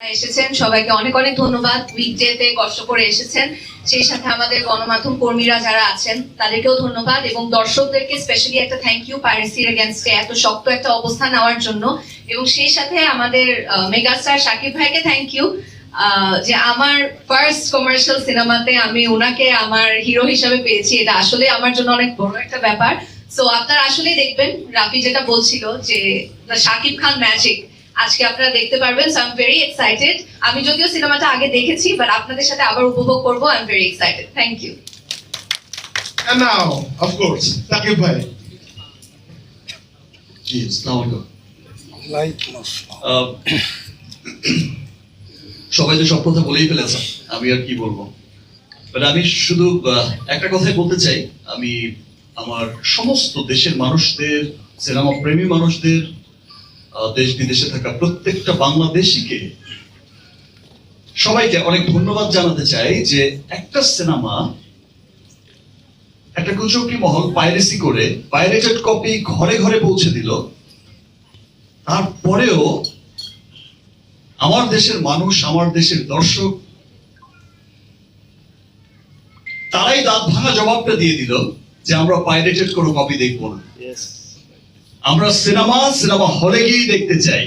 এসেছেন। সবাইকে অনেক অনেক ধন্যবাদ। উইকডেতে কষ্ট করে এসেছেন। সেই সাথে আমাদের গণমাধ্যম কর্মীরা যারা আছেন, তাদেরকেও ধন্যবাদ এবং দর্শকদেরকে স্পেশালি একটা থ্যাংক ইউ পাইরেসির এগেনস্টে এত শক্ত একটা অবস্থান নেওয়ার জন্য। এবং সেই সাথে আমাদের মেগাস্টার শাকিব ভাইকে থ্যাংক ইউ যে আমার ফার্স্ট কমার্শিয়াল সিনেমাতে আমি ওনাকে আমার হিরো হিসাবে পেয়েছি। এটা আসলে আমার জন্য অনেক বড় একটা ব্যাপার। সো আপনারা আসলেই দেখবেন, রাফি যেটা বলছিল যে শাকিব খান ম্যাজিক আজকে আপনারা দেখতে পারবেন so I am very excited আমি যদিও সিনেমাটা আগে দেখেছি বাট আপনাদের সাথে আবার উপভোগ করব I am very excited thank you And now, of course, Takib Bhai. জি আসসালামু। আলাইকুম আহ, সবাই তো সব কথা বলেই ফেলেছে আমি আর কি বলব? But আমি শুধু আহ, একটা কথাই বলতে চাই। আমি আমার সমস্ত দেশের মানুষদের সিনেমা প্রেমী মানুষদের দেশ বিদেশে থাকা প্রত্যেকটা বাংলাদেশিকে সবাইকে অনেক ধন্যবাদ জানাতে চাই যে একটা সিনেমা, একটা কুচকি মহল পাইরেসি করে পাইরেটেড কপি ঘরে ঘরে পৌঁছে দিল। তারপরেও আমার দেশের মানুষ, আমার দেশের দর্শক, তারাই দাঁত ভাঙা জবাবটা দিয়ে দিল যে আমরা পাইরেটেড কোনো কপি দেখব না। আমরা সিনেমা সিনেমা হলে গিয়েই দেখতে চাই।